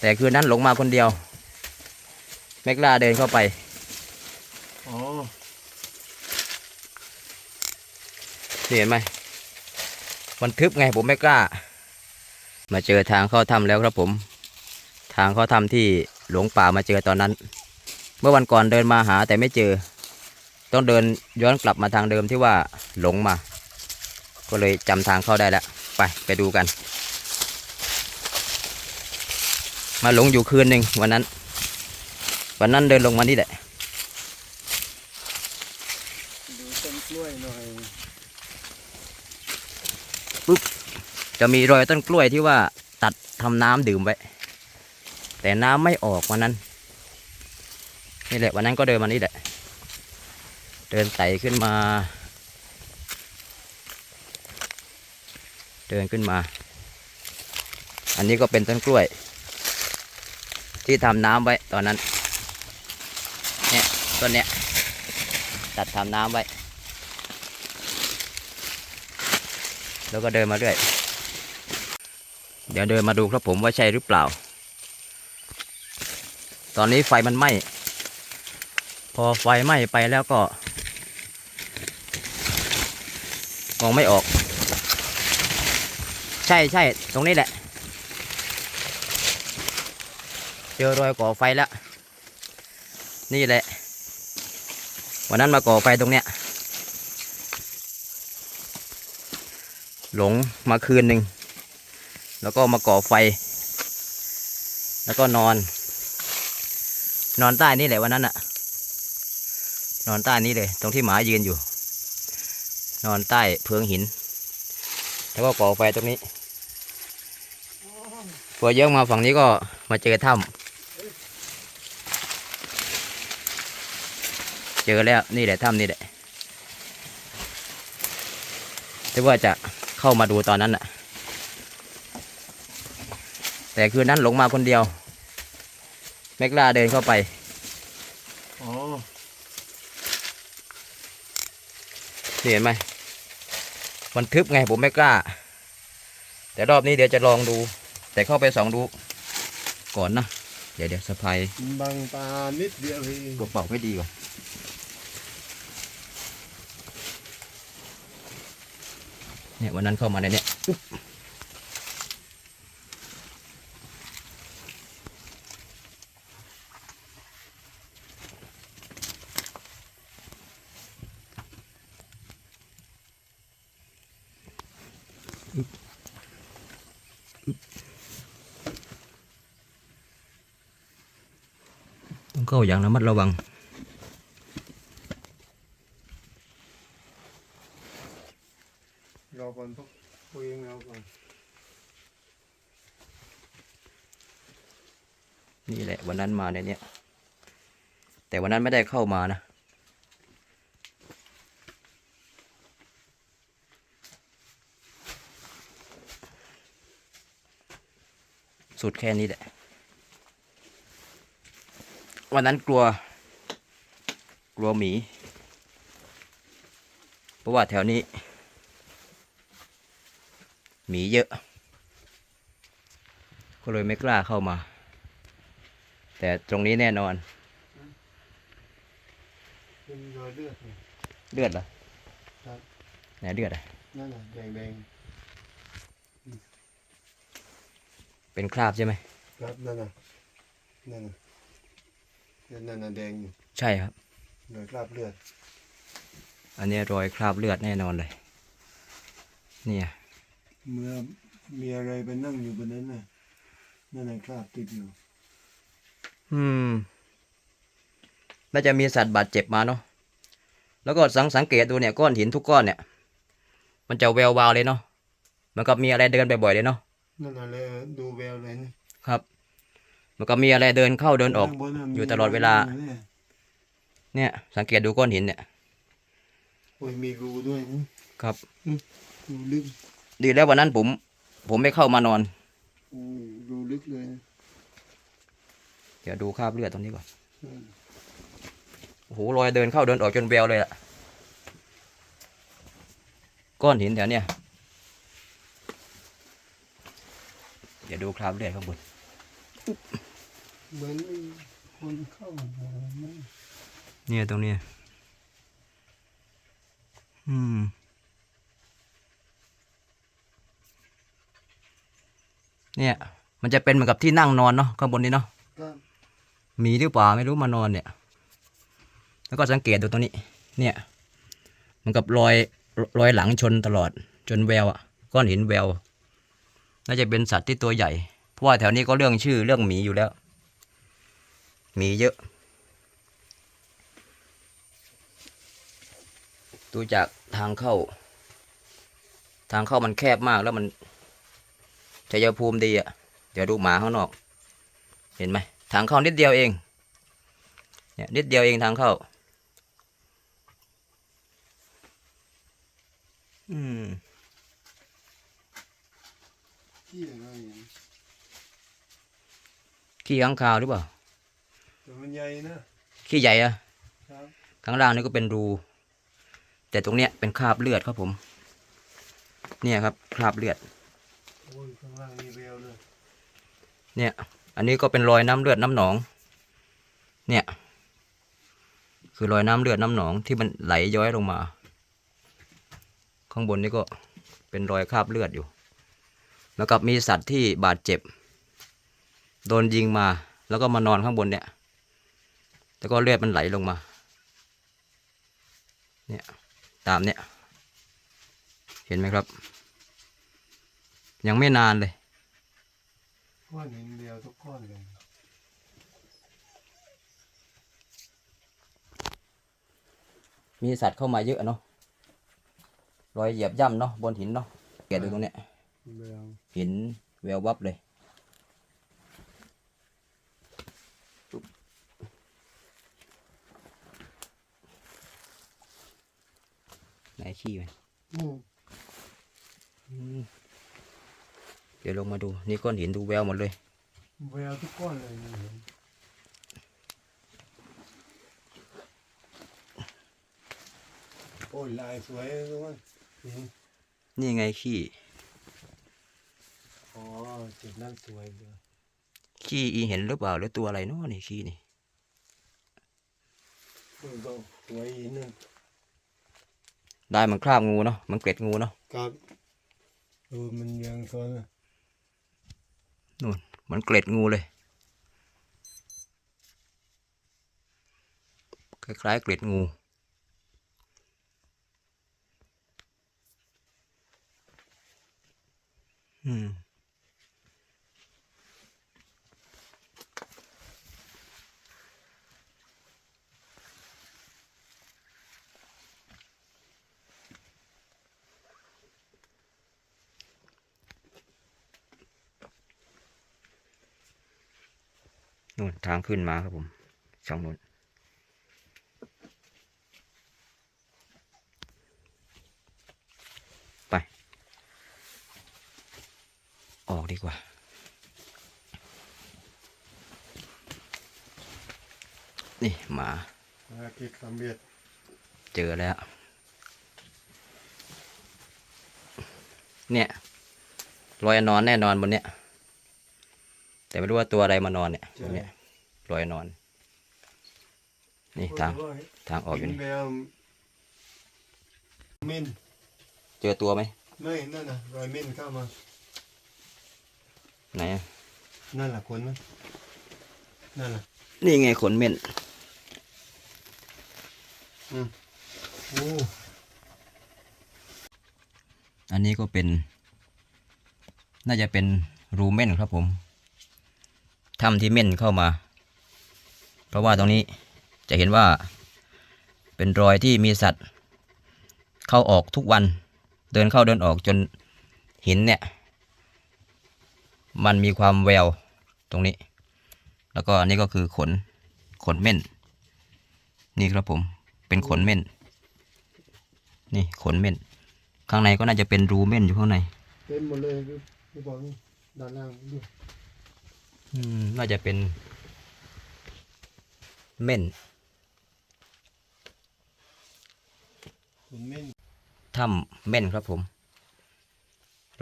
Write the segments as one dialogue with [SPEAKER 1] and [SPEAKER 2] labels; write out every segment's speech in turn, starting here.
[SPEAKER 1] แต่คืนนั้นหลงมาคนเดียวไม่กล้าเดินเข้าไป
[SPEAKER 2] อ๋อ
[SPEAKER 1] นี่เห็นไหมมันทึบไงผมไม่กล้า มาเจอทางเข้าถ้ำแล้วครับผม ทางเข้าถ้ำที่หลงป่ามาเจอตอนนั้น เมื่อวันก่อนเดินมาหาแต่ไม่เจอ ต้องเดินย้อนกลับมาทางเดิมที่ว่าหลงมา ก็เลยจำทางเข้าได้แล้ว ไปไปดูกัน มาหลงอยู่คืนหนึ่งวันนั้น วันนั้นเดินลงมานี่แหละ
[SPEAKER 2] ดูต้นกล้วยหน่อย
[SPEAKER 1] จะมีรอยต้นกล้วยที่ว่าตัดทำน้ำดื่มไว้แต่น้ำไม่ออกวันนั้นนี่แหละวันนั้นก็เดินมานี่แหละ เดินไต่ขึ้นมา เดินขึ้นมา อันนี้ก็เป็นต้นกล้วย ที่ทำน้ำไว้ตอนนั้น เนี่ยต้นเนี้ยตัดทำน้ำไว้ แล้วก็เดินมาเรื่อย เดี๋ยวเดินมาดูครับผมว่าใช่หรือเปล่า ตอนนี้ไฟมันไหม้ พอไฟไหม้ไปแล้วก็มองไม่ออก ใช่ใช่ตรงนี้แหละ เจอรอยก่อไฟแล้ว นี่แหละ วันนั้นมาก่อไฟตรงเนี้ย หลงมาคืนหนึ่ง แล้วก็มาก่อไฟ แล้วก็นอน นอนใต้นี่แหละวันนั้นอะนอนใต้นี้เลย ตรงที่หมายืนอยู่ นอนใต้เพิงหิน แล้วก็ก่อไฟตรงนี้พอเยอะมาฝั่งนี้ก็มาเจอถ้ำ เจอแล้วนี่แหละถ้ำนี่แหละที่ว่าจะเข้ามาดูตอนนั้นน่ะ แต่คืนนั้นหลงมาคนเดียวไม่กล้าเดินเข้าไป
[SPEAKER 2] อ๋อ
[SPEAKER 1] นี่เห็นไหมมันทึบไงผมไม่กล้า แต่รอบนี้เดี๋ยวจะลองดู แต่เข้าไปส่องดู ก่อนนะ เดี๋ยวเดี๋ยวสะพาย
[SPEAKER 2] บังตานิดเดียวเอง
[SPEAKER 1] กระเป๋าไม่ดีกว่า เนี่ยวันนั้นเข้ามาในเนี้ยต้องเข้าอย่างระมัดระวัง
[SPEAKER 2] รอก่อนพวกพวกเองรอก่อน
[SPEAKER 1] นี่แหละวันนั้น มาในเนี้ยแต่วันนั้นไม่ได้เข้ามานะ สุดแค่นี้แหละ วันนั้นกลัว กลัวหมี เพราะว่าแถวนี้ หมีเยอะ ก็เลยไม่กล้าเข้ามา แต่ตรงนี้แน่นอน
[SPEAKER 2] เป็นรอยเลือดเนี่ย
[SPEAKER 1] เลือดเหรอ
[SPEAKER 2] ครับ
[SPEAKER 1] ไหนเลือดอะ
[SPEAKER 2] นั่นน่ะแดงแดง
[SPEAKER 1] เป็นคราบใช่ไหม
[SPEAKER 2] ๆครับนั่นน่ะนั่นน่ะนั่นน่ะแดงอยู่
[SPEAKER 1] ใช่ครับ
[SPEAKER 2] รอยคราบเลือด
[SPEAKER 1] อันนี้รอยคราบเลือดแน่นอนเลย เนี่ย
[SPEAKER 2] เมื่อมีอะไรไปนั่งอยู่บนนั้นน่ะนั่นน่ะคราบติดอยู่
[SPEAKER 1] อืมน่าจะมีสัตว์บาดเจ็บมาเนาะแล้วก็สังสังเกตดูเนี่ยก้อนหินทุกก้อนเนี่ย มันจะแวววาวเลยเนาะเหมันก็มีอะไรเดินบ่อยๆเลยเนาะ
[SPEAKER 2] นั่นน่ะเลยดูแววเลยนะ
[SPEAKER 1] ครับ มันก็มีอะไรเดินเข้าเดินออก
[SPEAKER 2] ข้างบน่ะมี
[SPEAKER 1] อยู่ตลอดเวลา
[SPEAKER 2] เนี่ย
[SPEAKER 1] เนี่ย สังเกตดูก้อนหินเนี่ย
[SPEAKER 2] โอ้ยมีรูด้วยนะครับรูลึก
[SPEAKER 1] ดีแล้ววันนั้นผม ผมไม่เข้ามานอน
[SPEAKER 2] โอ้ยรูลึกเลยนะ
[SPEAKER 1] เดี๋ยวดูคราบเลือดตรงนี้ก่อน
[SPEAKER 2] อืม
[SPEAKER 1] โอ้โหรอยเดินเข้าเดินออกจนแววเลยอะก้อนหินแถวเนี้ยเดี๋ยวดูคราบเลือดข้างบน
[SPEAKER 2] เหมือนมีคนเข้ามาไหม
[SPEAKER 1] เนี่ยตรงเนี้ยอืมเนี่ย มันจะเป็นเหมือนกับที่นั่งนอนเนาะข้างบนนี้เนาะ
[SPEAKER 2] ครับ
[SPEAKER 1] มีหรือเปล่าไม่รู้มานอนเนี่ย แล้วก็สังเกตดูตรงนี้ เนี่ย มันกับรอยรอยหลังชนตลอด จนแววอะก้อนหินแวว น่าจะเป็นสัตว์ที่ตัวใหญ่ เพราะว่าแถวนี้ก็เรื่องชื่อเรื่องหมีอยู่แล้ว หมีเยอะ ดูจากทางเข้า ทางเข้ามันแคบมากแล้วมันชัยภูมิดีอะ เดี๋ยวดูหมาข้างนอก เห็นไหม ทางเข้านิดเดียวเอง เนี่ยนิดเดียวเองทางเข้า อืม
[SPEAKER 2] ที่อะไรอย่าง
[SPEAKER 1] ขี้ข้างคาวหรือเปล่า
[SPEAKER 2] แต่มันใหญ่นะ
[SPEAKER 1] ขี้ใหญ่อะ
[SPEAKER 2] ครับ
[SPEAKER 1] ข้างล่างนี่ก็เป็นรู แต่ตรงเนี้ยเป็นคราบเลือดครับผม เนี่ยครับคราบเลือด
[SPEAKER 2] โอ้ยข้างล่างมีแววเลย
[SPEAKER 1] เนี่ย อันนี้ก็เป็นรอยน้ำเลือดน้ำหนอง เนี่ย คือรอยน้ำเลือดน้ำหนองที่มันไหลย้อยลงมา ข้างบนนี่ก็เป็นรอยคราบเลือดอยู่ แล้วกับมีสัตว์ที่บาดเจ็บ โดนยิงมา แล้วก็มานอนข้างบนเนี่ย แล้วก็เลือดมันไหลลงมา เนี่ย ตามเนี่ย เห็นไหมครับ ยังไม่นานเลย
[SPEAKER 2] ก้อนหินเดียวทุกก้อนเลย
[SPEAKER 1] มีสัตว์เข้ามาเยอะเนาะรอยเหยียบย่ำเนาะบนหินเนาะเกดดูตรงเนี้ย
[SPEAKER 2] แวว
[SPEAKER 1] หินแวววับเลยปุ๊บไหนขี้มัน
[SPEAKER 2] อืม
[SPEAKER 1] อืมเดี๋ยวลงมาดูนี่ก้อนหินดูแววหมดเลย
[SPEAKER 2] แววทุกก้อนเลยนี่เห็นโอ้ยลายสวยเลยทุกคนหิน
[SPEAKER 1] นี่ไงขี้
[SPEAKER 2] อ๋อจุดนั้นสวยเลย
[SPEAKER 1] ขี้อีเห็นหรือเปล่าหรือตัวอะไรเนาะนี่ขี้นี่
[SPEAKER 2] เออก็สวยหินนึง
[SPEAKER 1] ได้มันคราบงูเนาะมันเกล็ดงูเนาะ
[SPEAKER 2] ครับเออมันยังซ้อนอะ
[SPEAKER 1] นู่นมันเกล็ดงูเลย คล้ายๆเกล็ดงูอืม นู่นทางขึ้นมาครับผมช่องนู้นไป ออกดีกว่านี่หมา
[SPEAKER 2] ภารกิจสำเร็จ
[SPEAKER 1] เจอแล้ว เนี่ยรอยนอนแน่นอนบนเนี้ย แต่ไม่รู้ว่าตัวอะไรมานอนเนี่ยบนเนี้ยรอยนอน นี่ทาง
[SPEAKER 2] โอ้ย
[SPEAKER 1] ทางออกอยู่
[SPEAKER 2] เห็
[SPEAKER 1] นี่
[SPEAKER 2] นแววมิน
[SPEAKER 1] เจอตัวไหม
[SPEAKER 2] ไม่นั่นน่ะรอยมินเข้ามา
[SPEAKER 1] ไหนอะ
[SPEAKER 2] นั่นแหละคนมันนั่นแหละ
[SPEAKER 1] นี่ไงขนเม่น
[SPEAKER 2] โอ้
[SPEAKER 1] อันนี้ก็เป็น น่าจะเป็นรูเม่นครับผม ถ้ำที่เม่นเข้ามา เพราะว่าตรงนี้จะเห็นว่า เป็นรอยที่มีสัตว์ เข้าออกทุกวัน เดินเข้าเดินออกจนหินเนี่ย มันมีความแววตรงนี้ แล้วก็อันนี้ก็คือขนขนเม่น นี่ครับผมเป็นขนเม่น นี่ขนเม่น ข้างในก็น่าจะเป็นรูเม่นอยู่ข้างใน
[SPEAKER 2] เต็มหมดเลยพี่พี่บอกนี่ด้านล่างดู
[SPEAKER 1] น่าจะเป็น เม่น
[SPEAKER 2] คนมิน
[SPEAKER 1] ถ้ำเม่นครับผม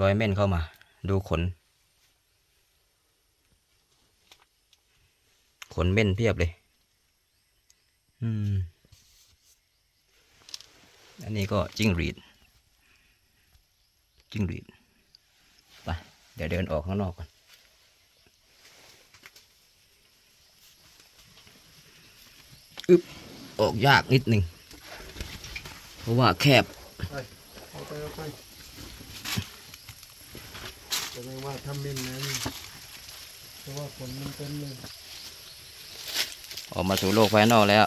[SPEAKER 1] รอยเม่นเข้ามา ดูขน ขนเม่นเพียบเลย อืม อันนี้ก็จิ้งหรีด จิ้งหรีด ไป เดี๋ยวเดินออกข้างนอกก่อน อึบออกยากนิดหนึ่งเพราะว่าแคบ
[SPEAKER 2] เอาไปเอาไปจะไม่ว่าทำเม่นนะเพราะว่าผลมันเต็มเลย
[SPEAKER 1] ออกมาสู่โลกภายนอกแล้ว